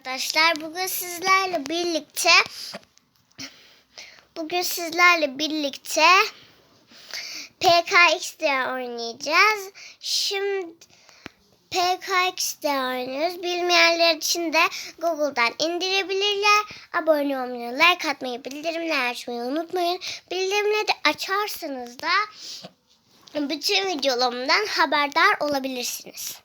Arkadaşlar bugün sizlerle birlikte bugün sizlerle birlikte PKX'de oynayacağız. Şimdi PKX'de oynuyoruz. Bilmeyenler için de Google'dan indirebilirler. Abone olmayı, like atmayı, bildirimleri açmayı unutmayın. Bildirimleri açarsanız da bütün videolarımdan haberdar olabilirsiniz.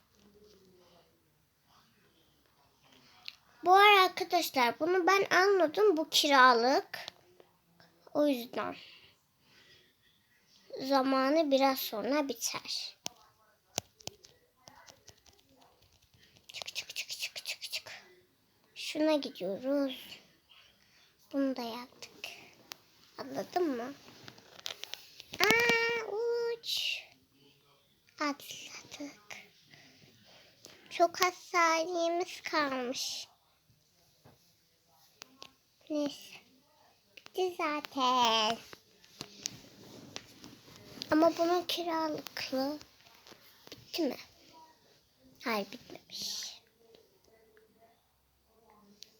Bu ara arkadaşlar bunu ben anladım. Bu kiralık. O yüzden. Zamanı biraz sonra biter. Çık çık çık çık çık çık. Şuna gidiyoruz. Bunu da yaptık. Anladın mı? Aa, uç. Atladık. Çok az saniyemiz kalmış. Neyse. Bitti zaten. Ama bunun kiralıklı. Bitti mi? Hayır bitmemiş.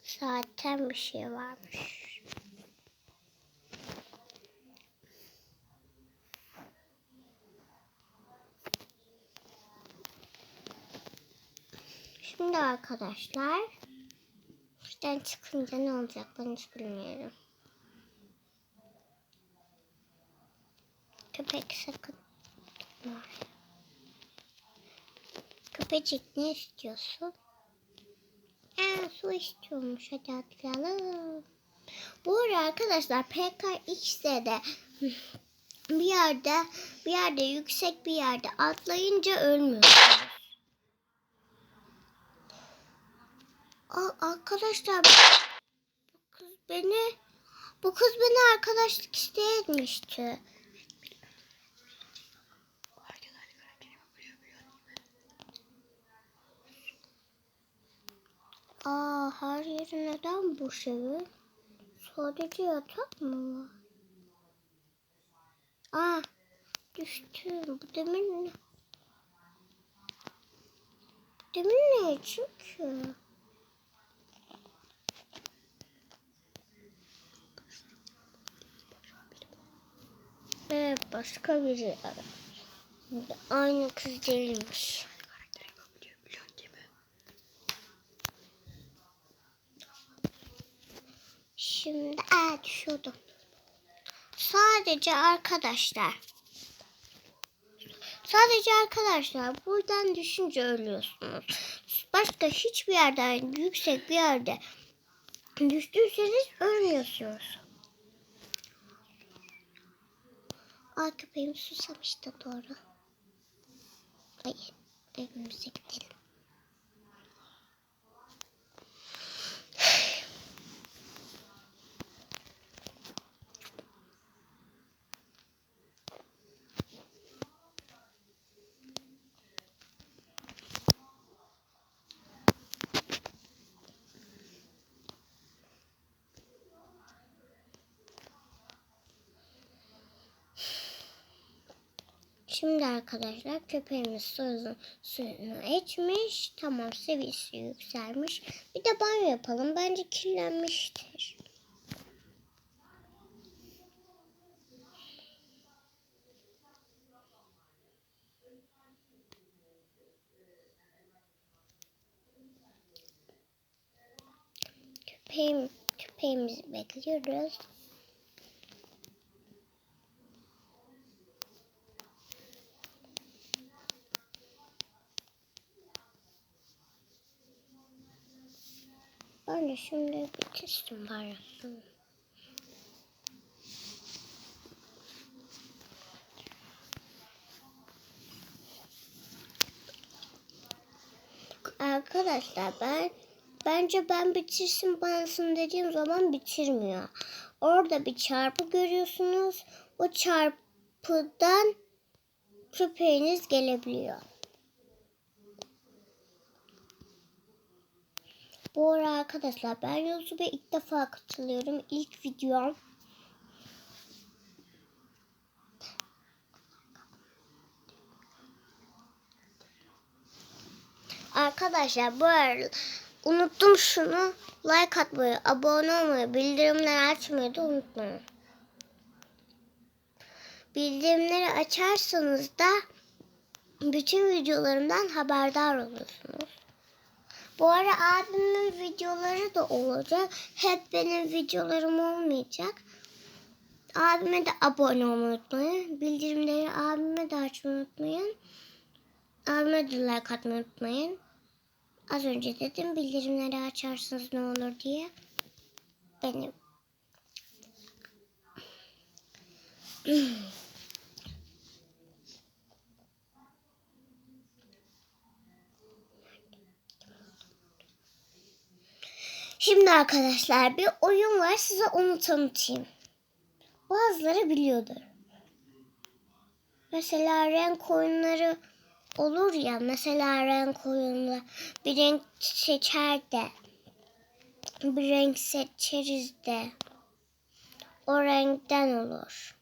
Zaten bir şey varmış. Şimdi arkadaşlar Buradan çıkınca ne olacak ben hiç bilmiyorum. Köpek sakın. Köpecik ne istiyorsun? Aa, su istiyormuş hadi atlayalım. Bu arada arkadaşlar PKX'de de bir yerde bir yerde yüksek bir yerde atlayınca ölmüyorsunuz. Arkadaşlar bu kız beni bu kız beni arkadaşlık isteyetmişti. Aa, her yeri neden bu evi? Sadece yatak mı var? Aa, düştüm. Bu demin ne? Demin ne için ki? Evet başka biri aramış. Aynı kız değilmiş. Şimdi aa düşüyordum. Sadece arkadaşlar. Sadece arkadaşlar buradan düşünce ölüyorsunuz. Başka hiçbir yerden yüksek bir yerde düştüyseniz ölmüyorsunuz. Aa köpeğim susamış da doğru. Ay evimize gidelim. Şimdi arkadaşlar köpeğimiz suyunu, suyunu içmiş. Tamam seviyesi yükselmiş. Bir de banyo yapalım. Bence kirlenmiştir. Köpeğim, köpeğimizi bekliyoruz. De şimdi bitirsin bari. Arkadaşlar ben bence ben bitirsin banasın dediğim zaman bitirmiyor. Orada bir çarpı görüyorsunuz. O çarpıdan köpeğiniz gelebiliyor. Bu ara arkadaşlar ben YouTube'a ilk defa katılıyorum. İlk videom. Arkadaşlar bu ara unuttum şunu. Like atmayı, abone olmayı, bildirimleri açmayı da unutmayın. Bildirimleri açarsanız da bütün videolarımdan haberdar olursunuz. Bu ara abimin videoları da olacak. Hep benim videolarım olmayacak. Abime de abone olmayı unutmayın. Bildirimleri abime de açmayı unutmayın. Abime de like atmayı unutmayın. Az önce dedim bildirimleri açarsınız ne olur diye. Benim Şimdi arkadaşlar bir oyun var size onu tanıtayım. Bazıları biliyordur. Mesela renk oyunları olur ya. Mesela renk oyununda bir renk seçer de bir renk seçeriz de o renkten olur.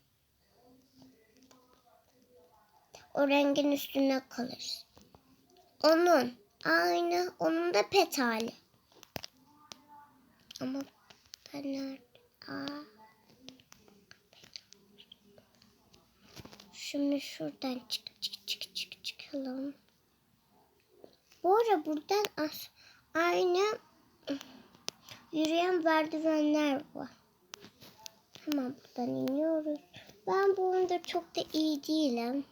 O rengin üstüne kalır. Onun aynı onun da pet. Ama ben nerede? Aa. Şimdi şuradan çık çık çık çık çıkalım. Bu ara buradan as aynı yürüyen merdivenler var. Hemen buradan iniyoruz. Ben bu oyunda çok da iyi değilim.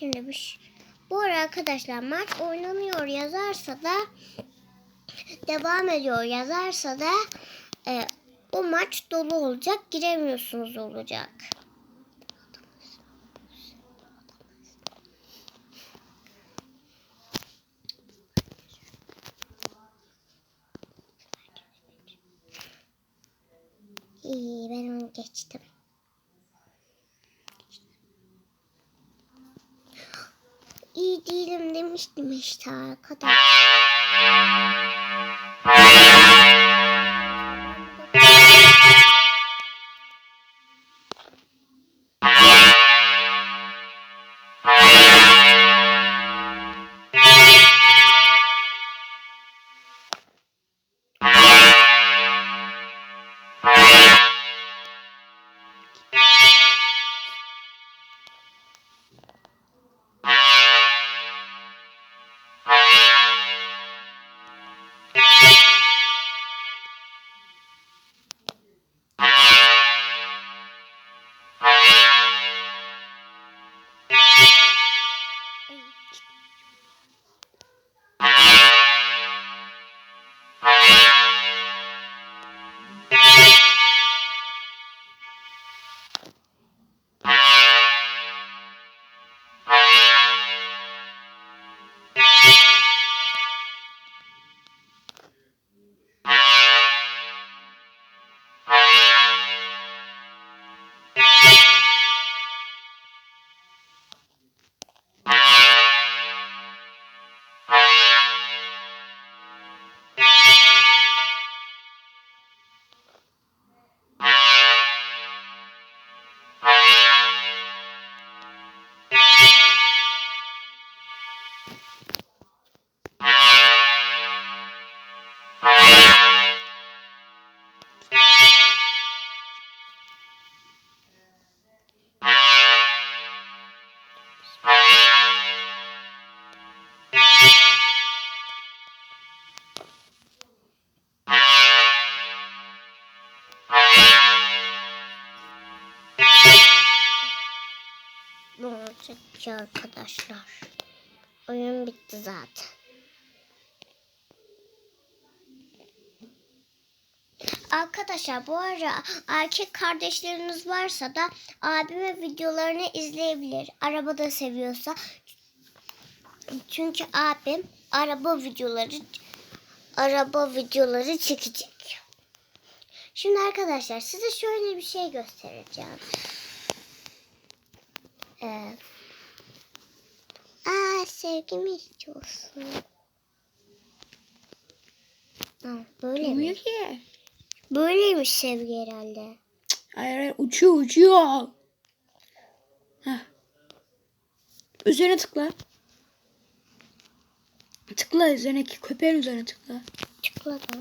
Şimdi bir şey- bu ara arkadaşlar maç oynanıyor yazarsa da devam ediyor yazarsa da e, o maç dolu olacak giremiyorsunuz olacak. İyi ben onu geçtim. İyi değilim demiştim işte arkadaş. Ki arkadaşlar? Oyun bitti zaten. Arkadaşlar bu ara erkek kardeşleriniz varsa da abime videolarını izleyebilir. Arabada seviyorsa. Çünkü abim araba videoları araba videoları çekecek. Şimdi arkadaşlar size şöyle bir şey göstereceğim. Ee, aa sevgimi istiyorsun. Aa, böyle mi? here. Böyleymiş sevgi herhalde. Hayır hayır uçuyor uçuyor. Heh. Üzerine tıkla. Tıkla üzerine köpeğin üzerine tıkla. Çikolata.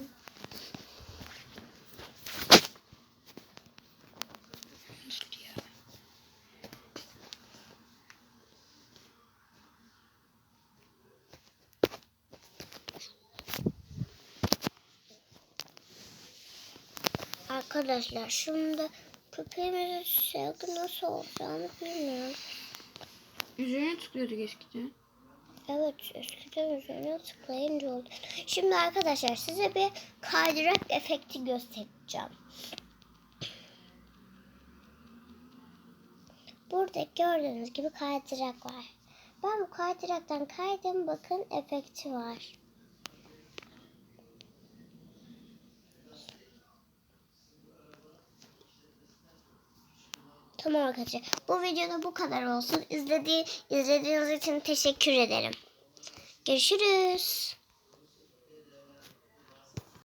Arkadaşlar şimdi köpeğimizin sevgi nasıl olacağını bilmiyorum. Üzerine tıklıyorduk eskiden. Evet eskiden üzerine tıklayınca oldu. Şimdi arkadaşlar size bir kaydırak efekti göstereceğim. Burada gördüğünüz gibi kaydırak var. Ben bu kaydıraktan kaydım bakın efekti var. Tamam arkadaşlar. Bu videoda bu kadar olsun. İzlediği, izlediğiniz için teşekkür ederim. Görüşürüz.